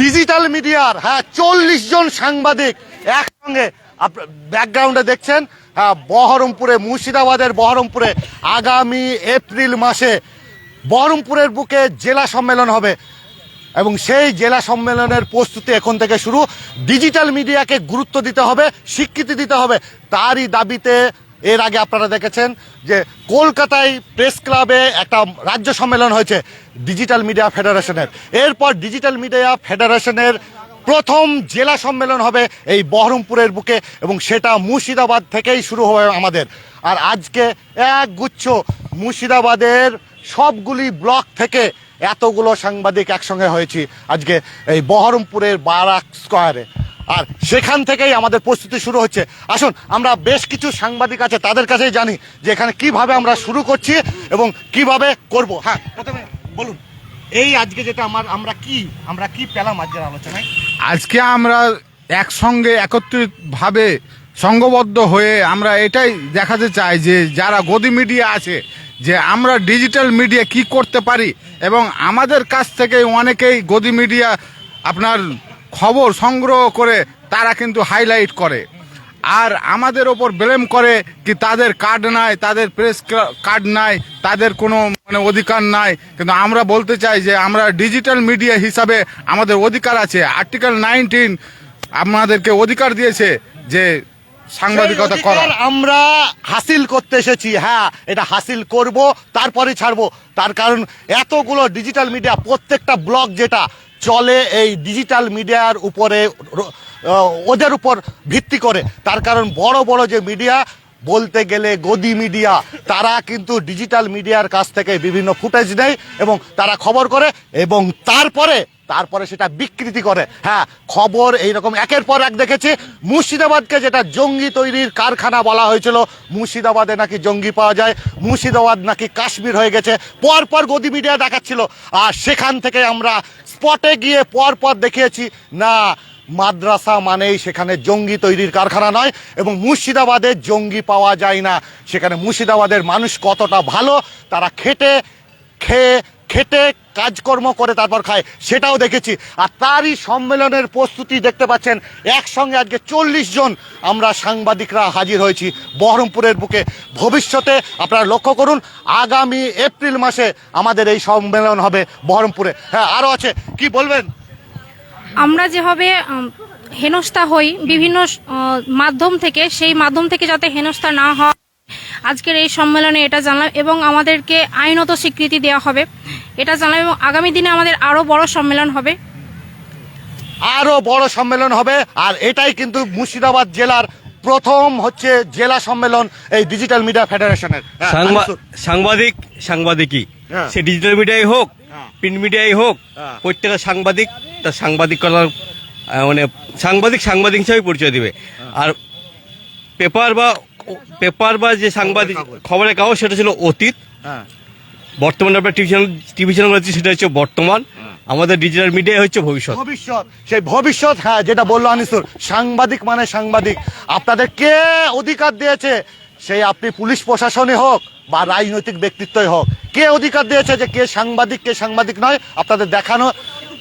Digital মিডিয়ার হ্যাঁ চল্লিশ জন সাংবাদিক একসঙ্গে ব্যাকগ্রাউন্ডে দেখছেন হ্যাঁ বহরমপুরে, মুর্শিদাবাদের বহরমপুরে আগামী এপ্রিল মাসে বহরমপুরের বুকে জেলা সম্মেলন হবে এবং সেই জেলা সম্মেলনের প্রস্তুতি এখন থেকে শুরু। ডিজিটাল মিডিয়াকে গুরুত্ব দিতে হবে, স্বীকৃতি দিতে হবে। তারই দাবিতে এর আগে আপনারা দেখেছেন যে কলকাতায় প্রেস ক্লাবে একটা রাজ্য সম্মেলন হয়েছে ডিজিটাল মিডিয়া ফেডারেশনের এরপর ডিজিটাল মিডিয়া ফেডারেশনের প্রথম জেলা সম্মেলন হবে এই বহরমপুরের বুকে এবং সেটা মুর্শিদাবাদ থেকেই শুরু হবে আমাদের। আর আজকে এক গুচ্ছ মুর্শিদাবাদের সবগুলি ব্লক থেকে এতগুলো সাংবাদিক একসঙ্গে হয়েছি। আজকে এই বহরমপুরের বারাক স্কোয়ারে। আর সেখান থেকেই আমাদের প্রস্তুতি শুরু হচ্ছে। আসুন, আমরা বেশ কিছু সাংবাদিক আছে, তাদের কাছেই জানি যে এখানে কীভাবে আমরা শুরু করছি এবং কীভাবে করব। হ্যাঁ প্রথমে বলুন, এই আজকে যেটা আমার, আমরা কি আমরা কি পেলাম আজকের আলোচনায়? আজকে আমরা একসঙ্গে, একত্রিতভাবে সংঘবদ্ধ হয়ে আমরা এটাই দেখাতে চাই যে যারা গদি মিডিয়া আছে, যে আমরা ডিজিটাল মিডিয়া কি করতে পারি এবং আমাদের কাছ থেকে অনেকেই গদি মিডিয়া আপনার খবর সংগ্রহ করে তারা কিন্তু হাইলাইট করে। আর আমাদের ওপর ব্লেম করে কি তাদের কার্ড নাই তাদের প্রেস কার্ড নাই তাদের কোনো মানে অধিকার নাই। কিন্তু আমরা বলতে চাই যে আমরা ডিজিটাল মিডিয়া হিসাবে আমাদের অধিকার আছে। আর্টিকেল নাইনটিন আমাদেরকে অধিকার দিয়েছে যে সাংবাদিকতা সেই করা। আমরা হাসিল করতে এসেছি। হ্যাঁ এটা হাসিল করব তারপরে ছাড়বো। তার কারণ এতগুলো ডিজিটাল মিডিয়া প্রত্যেকটা ব্লগ যেটা চলে এই ডিজিটাল মিডিয়ার উপরে ওদের উপর ভিত্তি করে। তার কারণ বড় বড় যে মিডিয়া বলতে গেলে গদি মিডিয়া তারা কিন্তু ডিজিটাল মিডিয়ার কাছ থেকে বিভিন্ন ফুটেজ নেয় এবং তারা খবর করে এবং তারপরে তারপরে সেটা বিকৃতি করে। হ্যাঁ খবর এইরকম একের পর এক দেখেছি। মুর্শিদাবাদকে যেটা জঙ্গি তৈরির কারখানা বলা হয়েছিল, মুর্শিদাবাদে নাকি জঙ্গি পাওয়া যায়, মুর্শিদাবাদ নাকি কাশ্মীর হয়ে গেছে। পর পর গদি মিডিয়া দেখাচ্ছিল। আর সেখান থেকে আমরা স্পটে গিয়ে পর পর দেখিয়েছি, না, মাদ্রাসা মানেই সেখানে জঙ্গি তৈরির কারখানা নয় এবং মুর্শিদাবাদে জঙ্গি পাওয়া যায় না। সেখানে মুর্শিদাবাদের মানুষ কতটা ভালো, তারা খেটে, খেয়ে খেটে কাজকর্ম করে তারপর খায়, সেটাও দেখেছি। আর তারই সম্মেলনের প্রস্তুতি দেখতে পাচ্ছেন, একসঙ্গে আজকে চল্লিশ জন আমরা সাংবাদিকরা হাজির হয়েছি বহরমপুরের বুকে। ভবিষ্যতে আপনারা লক্ষ্য করুন, আগামী এপ্রিল মাসে আমাদের এই সম্মেলন হবে বহরমপুরে। হ্যাঁ আরও আছে, কি বলবেন? আমরা যেভাবে হেনস্থা হই, বিভিন্ন মাধ্যম থেকে, সেই মাধ্যম থেকে যাতে হেনস্থা না হয় আজকের এই সম্মেলনে এটা জানলাম এবং আমাদেরকে আইনত স্বীকৃতি দেওয়া হবে এটা জানলাম এবং আগামী দিনে আমাদের আরও বড় সম্মেলন হবে আরও বড় সম্মেলন হবে আর এটাই কিন্তু মুর্শিদাবাদ জেলার প্রথম হচ্ছে জেলা সম্মেলন এই ডিজিটাল মিডিয়া ফেডারেশনের হ্যাঁ, সাংবাদিক সাংবাদিকই হ্যাঁ। সে ডিজিটাল মিডিয়াই হোক হ্যাঁ। প্রিন্ট মিডিয়াই হোক হ্যাঁ। প্রত্যেকটা সাংবাদিক তার সাংবাদিকতার মানে সাংবাদিক সাংবাদিক হিসাবে পরিচয় দিবে হ্যাঁ। আর পেপার বা পেপার বা যে সাংবাদিক খবরের কাগজ। সেটা ছিল অতীত। হ্যাঁ। বর্তমানে আমরা টিভি চ্যানেল টিভি চ্যানেল আছে সেটা হচ্ছে বর্তমান। আমাদের ডিজিটাল মিডিয়া হচ্ছে ভবিষ্যৎ। ভবিষ্যৎ। সেই ভবিষ্যৎ হ্যাঁ যেটা বলল আনিসুর সাংবাদিক মানে সাংবাদিক। আপনাদের কে অধিকার দিয়েছে? সেই আপনি পুলিশ প্রশাসনে হোক বা রাজনৈতিক ব্যক্তিত্বই হোক। কে অধিকার দিয়েছে যে কে সাংবাদিক কে সাংবাদিক নয়? আপনাদের দেখানো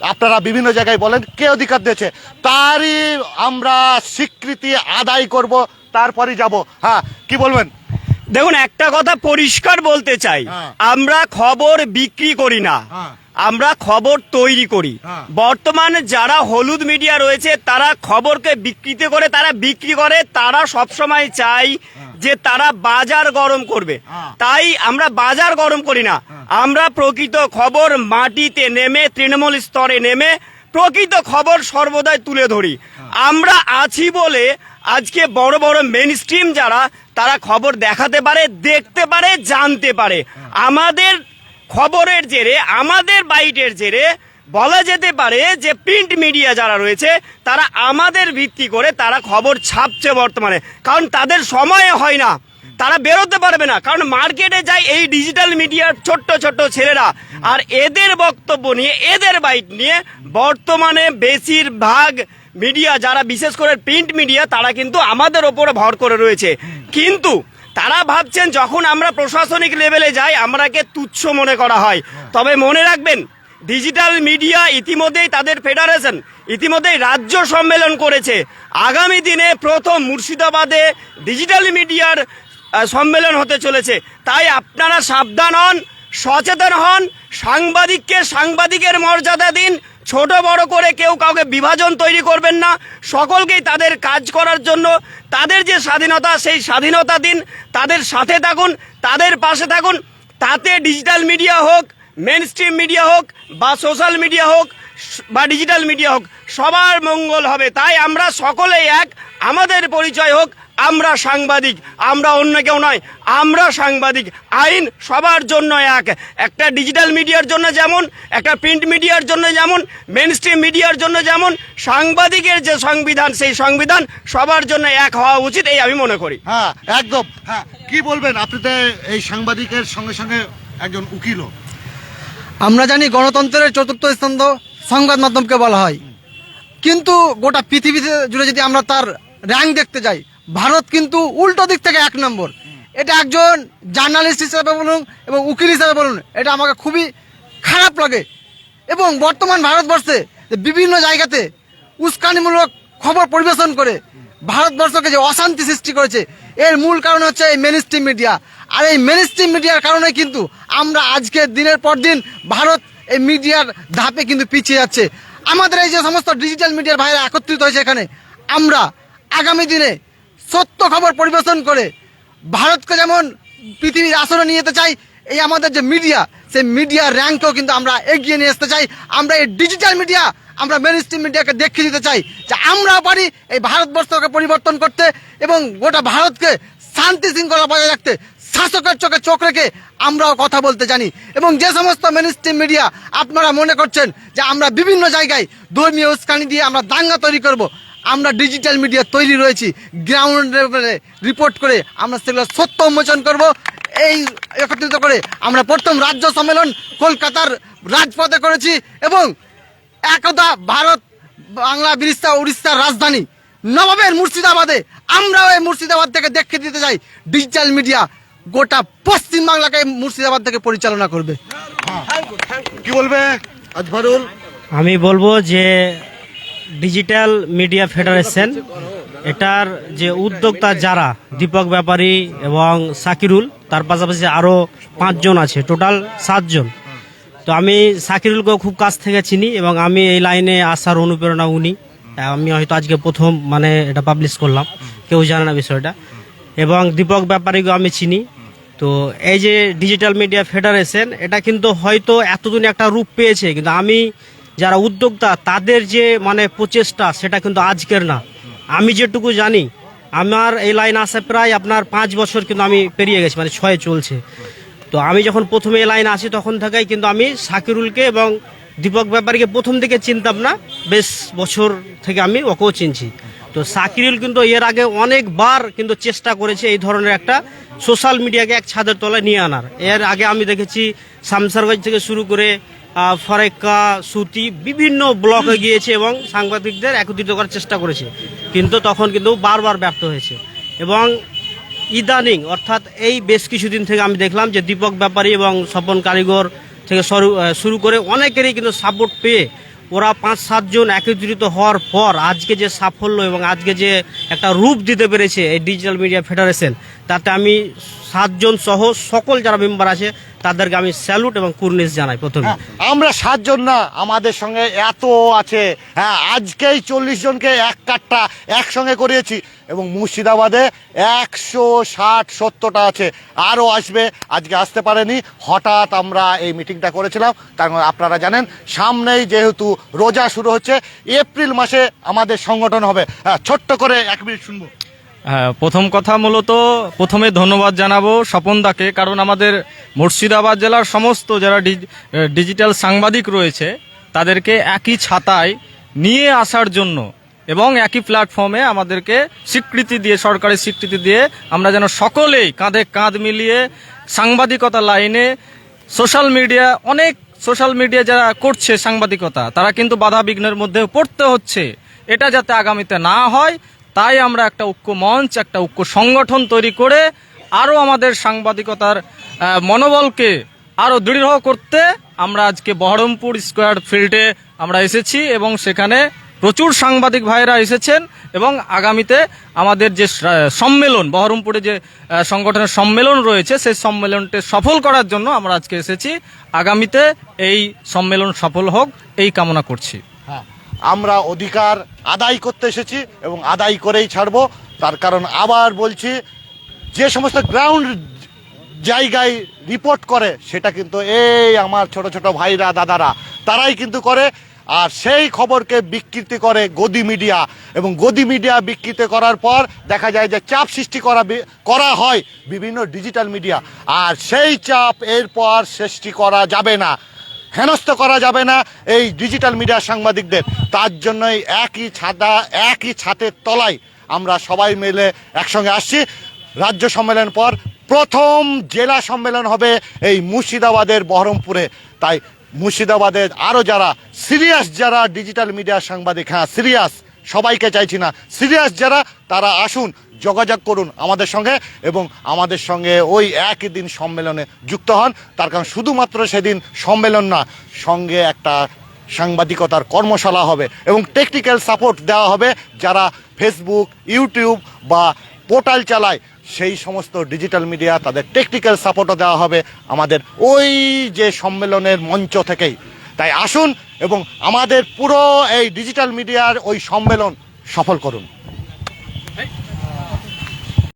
আপনারা বিভিন্ন জায়গায় বলেন কে অধিকার দিয়েছে? তারই আমরা স্বীকৃতি আদায় করব তারপরই যাব। হ্যাঁ কি বলবেন? দেখুন একটা কথা পরিষ্কার বলতে চাই। হ্যাঁ। আমরা খবর বিক্রি করি না। হ্যাঁ। আমরা খবর তৈরি করি। হ্যাঁ। বর্তমানে যারা হলুদ মিডিয়া রয়েছে তারা খবরকে বিকৃতি করে তারা বিক্রি করে তারা সবসময় চাই যে তারা বাজার গরম করবে। তাই আমরা বাজার গরম করি না। আমরা প্রকৃত খবর মাটিতে নেমে তৃণমূল স্তরে নেমে প্রকৃত খবর সর্বদাই তুলে ধরি। আমরা আছি বলে আজকে বড় বড় মেন স্ট্রিম যারা, তারা খবর দেখাতে পারে, দেখতে পারে, জানতে পারে। আমাদের খবরের জেরে, আমাদের বাইটের জেরে বলা যেতে পারে যে প্রিন্ট মিডিয়া যারা রয়েছে, তারা আমাদের ভিত্তি করে তারা খবর ছাপছে বর্তমানে। কারণ তাদের সময় হয় না। তারা বেরোতে পারবে না। কারণ মার্কেটে যায় এই ডিজিটাল মিডিয়ার ছোট্ট ছোট্ট ছেলেরা। আর এদের বক্তব্য নিয়ে, এদের বাইট নিয়ে বর্তমানে বেশিরভাগ মিডিয়া, যারা বিশেষ করে প্রিন্ট মিডিয়া তারা কিন্তু আমাদের ওপরে ভর করে রয়েছে। কিন্তু তারা ভাবছেন, যখন আমরা প্রশাসনিক লেভেলে যাই, আমরাকে তুচ্ছ মনে করা হয়। তবে মনে রাখবেন ডিজিটাল মিডিয়া ইতিমধ্যেই তাদের ফেডারেশন ইতিমধ্যেই রাজ্য সম্মেলন করেছে। আগামী দিনে প্রথম মুর্শিদাবাদে ডিজিটাল মিডিয়ার সম্মেলন হতে চলেছে। তাই আপনারা সাবধান হন, সচেতন হন, সাংবাদিককে সাংবাদিকের মর্যাদা দিন ছোট বড় করে কেউ কাউকে বিভাজন তৈরি করবেন না। সকলকেই তাদের কাজ করার জন্য, তাদের যে স্বাধীনতা, সেই স্বাধীনতা দিন, তাদের সাথে থাকুন, তাদের পাশে থাকুন। তাতে ডিজিটাল মিডিয়া হোক মেন স্ট্রিম মিডিয়া হোক, বা সোশ্যাল মিডিয়া হোক বা ডিজিটাল মিডিয়া হোক সবার মঙ্গল হবে। তাই আমরা সকলেই এক। আমাদের পরিচয় হোক আমরা সাংবাদিক আমরা অন্য কেউ নয় আমরা সাংবাদিক। আইন সবার জন্য এক। একটা ডিজিটাল মিডিয়ার জন্য যেমন একটা প্রিন্ট মিডিয়ার জন্য যেমন মেন স্ট্রিম মিডিয়ার জন্য যেমন সাংবাদিকের যে সংবিধান সেই সংবিধান সবার জন্য এক হওয়া উচিত এই আমি মনে করি। হ্যাঁ একদম। হ্যাঁ। কি বলবেন? আপনি তো এই সাংবাদিকের সঙ্গে সঙ্গে একজন উকিলও। আমরা জানি গণতন্ত্রের চতুর্থ স্তম্ভ। সংবাদ মাধ্যমকে বলা হয়। কিন্তু গোটা পৃথিবীতে জুড়ে যদি আমরা তার র্যাঙ্ক দেখতে যাই, ভারত কিন্তু উল্টো দিক থেকে এক নম্বর। এটা একজন জার্নালিস্ট হিসাবে বলুন এবং উকিল হিসাবে বলুন, এটা আমাকে খুবই খারাপ লাগে। এবং বর্তমান ভারতবর্ষে বিভিন্ন জায়গাতে উস্কানিমূলক খবর পরিবেশন করে ভারতবর্ষকে যে অশান্তি সৃষ্টি করেছে, এর মূল কারণ হচ্ছে এই মেন মিডিয়া আর এই মেন মিডিয়ার কারণে কিন্তু আমরা আজকে দিনের পর দিন ভারত এই মিডিয়ার ধাপে কিন্তু পিছিয়ে যাচ্ছে। আমাদের এই যে সমস্ত ডিজিটাল মিডিয়ার ভাইরা একত্রিত হয়েছে এখানে, আমরা আগামী দিনে সত্য খবর পরিবেশন করে ভারতকে যেমন পৃথিবীর আসনে নিয়ে যেতে চাই, এই আমাদের যে মিডিয়া সেই মিডিয়ার র্যাঙ্কও কিন্তু আমরা এগিয়ে নিয়ে আসতে চাই। আমরা এই ডিজিটাল মিডিয়া আমরা মেন স্ট্রিম মিডিয়াকে দেখিয়ে দিতে চাই যে আমরাও পারি এই ভারতবর্ষকে পরিবর্তন করতে এবং গোটা ভারতকে শান্তি শৃঙ্খলা বজায় রাখতে। শাসকের চোখে চোখ রেখে আমরাও কথা বলতে জানি। এবং যে সমস্ত মেনস্ট্রিম মিডিয়া আপনারা মনে করছেন যে আমরা বিভিন্ন জায়গায় ধর্মীয় উস্কানি দিয়ে আমরা দাঙ্গা তৈরি করব, আমরা ডিজিটাল মিডিয়া তৈরি রয়েছি গ্রাউন্ড লেভেলে রিপোর্ট করে আমরা সেগুলো সত্য উন্মোচন করব। এই একত্রিত করে আমরা প্রথম রাজ্য সম্মেলন কলকাতার রাজপথে করেছি এবং একদা ভারত, বাংলা, বিরিস্তা, উড়িষ্যার রাজধানী নবাবের মুর্শিদাবাদে আমরাও এই মুর্শিদাবাদ থেকে দেখিয়ে দিতে চাই ডিজিটাল মিডিয়া গোটা পশ্চিম বাংলাকে মুর্শিদাবাদ থেকে পরিচালনা করবে। কি বলবে? আজভারুল আমি বলব যে ডিজিটাল মিডিয়া ফেডারেশন এটার যে উদ্যোক্তা যারা দীপক ব্যাপারী এবং সাকিরুল তার পাশাপাশি আরও পাঁচজন আছে টোটাল সাতজন। তো আমি সাকিরুলকেও খুব কাছ থেকে চিনি এবং আমি এই লাইনে আসার অনুপ্রেরণা উনি। আমি হয়তো আজকে প্রথম মানে এটা পাবলিশ করলাম। কেউ জানে না বিষয়টা। এবং দীপক ব্যাপারীকেও আমি চিনি। তো এই যে ডিজিটাল মিডিয়া ফেডারেশন এটা কিন্তু হয়তো এতদিন একটা রূপ পেয়েছে, কিন্তু আমি যারা উদ্যোক্তা, তাদের যে মানে প্রচেষ্টা, সেটা কিন্তু আজকের না। আমি যেটুকু জানি, আমার এই লাইন আসে প্রায় আপনার পাঁচ বছর কিন্তু আমি পেরিয়ে গেছি মানে ছয় চলছে। তো আমি যখন প্রথমে এই লাইনে আসি তখন থেকেই কিন্তু আমি সাকিরুলকে এবং দীপক ব্যাপারীকে প্রথম দিকে চিনতাম না, বেশ বছর থেকে আমি ওকেও চিনছি। তো সাকিরুল কিন্তু এর আগে অনেকবার কিন্তু চেষ্টা করেছে এই ধরনের একটা সোশ্যাল মিডিয়াকে এক ছাদের তলায় নিয়ে আনার। এর আগে আমি দেখেছি শামসারগঞ্জ থেকে শুরু করে ফরেক্কা, সুতি বিভিন্ন ব্লকে গিয়েছে এবং সাংবাদিকদের একত্রিত করার চেষ্টা করেছে। কিন্তু তখন কিন্তু বারবার ব্যর্থ হয়েছে। এবং ইদানিং, অর্থাৎ এই বেশ কিছুদিন থেকে আমি দেখলাম যে দীপক ব্যাপারী এবং স্বপন কারিগর থেকে শুরু করে অনেকেরই কিন্তু সাপোর্ট পেয়ে ওরা পাঁচ সাতজন একত্রিত হওয়ার পর আজকে যে সাফল্য এবং আজকে যে একটা রূপ দিতে পেরেছে এই ডিজিটাল মিডিয়া ফেডারেশন তাতে আমি সাতজন সহ সকল যারা মেম্বার আছে তাদেরকে আমি স্যালুট এবং কুর্নিশ জানাই প্রথমে। হ্যাঁ, আমরা সাতজন না আমাদের সঙ্গে এত আছে। হ্যাঁ আজকেই চল্লিশ জনকে এক কাটটা একসঙ্গে করিয়েছি এবং মুর্শিদাবাদে একশো ষাট সত্তরটা আছে। আরও আসবে আজকে আসতে পারেনি। হঠাৎ আমরা এই মিটিংটা করেছিলাম। তার মানে আপনারা জানেন সামনেই যেহেতু রোজা শুরু হচ্ছে এপ্রিল মাসে আমাদের সংগঠন হবে। হ্যাঁ ছোট্ট করে এক মিনিট শুনব। হ্যাঁ প্রথম কথা মূলত প্রথমে ধন্যবাদ জানাব স্বপনদাকে কারণ আমাদের মুর্শিদাবাদ জেলার সমস্ত যারা ডিজিটাল সাংবাদিক রয়েছে, তাদেরকে একই ছাতায় নিয়ে আসার জন্য এবং একই প্ল্যাটফর্মে আমাদেরকে স্বীকৃতি দিয়ে, সরকারি স্বীকৃতি দিয়ে আমরা যেন সকলেই কাঁধে কাঁধ মিলিয়ে সাংবাদিকতা লাইনে সোশ্যাল মিডিয়া, অনেক সোশ্যাল মিডিয়া যারা করছে সাংবাদিকতা, তারা কিন্তু বাধা বিঘ্নের মধ্যে পড়তে হচ্ছে। এটা যাতে আগামীতে না হয় তাই আমরা একটা ঐক্য মঞ্চ, একটা ঐক্য সংগঠন তৈরি করে আরও আমাদের সাংবাদিকতার মনোবলকে আরও দৃঢ় করতে আমরা আজকে বহরমপুর স্কোয়ার ফিল্ডে আমরা এসেছি এবং সেখানে প্রচুর সাংবাদিক ভাইরা এসেছেন এবং আগামীতে আমাদের যে সম্মেলন, বহরমপুরে যে সংগঠনের সম্মেলন রয়েছে, সেই সম্মেলনটি সফল করার জন্য আমরা আজকে এসেছি। আগামীতে এই সম্মেলন সফল হোক, এই কামনা করছি। আমরা অধিকার আদায় করতে এসেছি এবং আদায় করেই ছাড়বো। তার কারণ আবার বলছি, যে সমস্ত গ্রাউন্ড জায়গায় রিপোর্ট করে, সেটা কিন্তু এই আমার ছোট ছোট ভাইরা, দাদারা, তারাই কিন্তু করে। আর সেই খবরকে বিকৃতি করে গদি মিডিয়া এবং গদি মিডিয়া বিকৃতি করার পর দেখা যায় যে চাপ সৃষ্টি করা করা হয় বিভিন্ন ডিজিটাল মিডিয়া আর সেই চাপ এরপর সৃষ্টি করা যাবে না। হেনস্থ করা যাবে না এই ডিজিটাল মিডিয়া সাংবাদিকদের। তার জন্যই একই ছাদা, একই ছাতের তলায় আমরা সবাই মিলে একসঙ্গে আসছি। রাজ্য সম্মেলন পর প্রথম জেলা সম্মেলন হবে এই মুর্শিদাবাদের বহরমপুরে। তাই মুর্শিদাবাদের আরও যারা সিরিয়াস যারা ডিজিটাল মিডিয়া সাংবাদিক হ্যাঁ সিরিয়াস, সবাইকে চাইছি না, সিরিয়াস যারা, তারা আসুন। যোগাযোগ করুন আমাদের সঙ্গে এবং আমাদের সঙ্গে ওই একই দিন সম্মেলনে যুক্ত হন। তার কারণ শুধুমাত্র সেদিন সম্মেলন না, সঙ্গে একটা সাংবাদিকতার কর্মশালা হবে এবং টেকনিক্যাল সাপোর্ট দেওয়া হবে যারা ফেসবুক ইউটিউব বা পোর্টাল চালায়, সেই সমস্ত ডিজিটাল মিডিয়া তাদের টেকনিক্যাল সাপোর্টও দেওয়া হবে আমাদের ওই যে সম্মেলনের মঞ্চ থেকেই। তাই আসুন এবং আমাদের পুরো এই ডিজিটাল মিডিয়ার ওই সম্মেলন সফল করুন।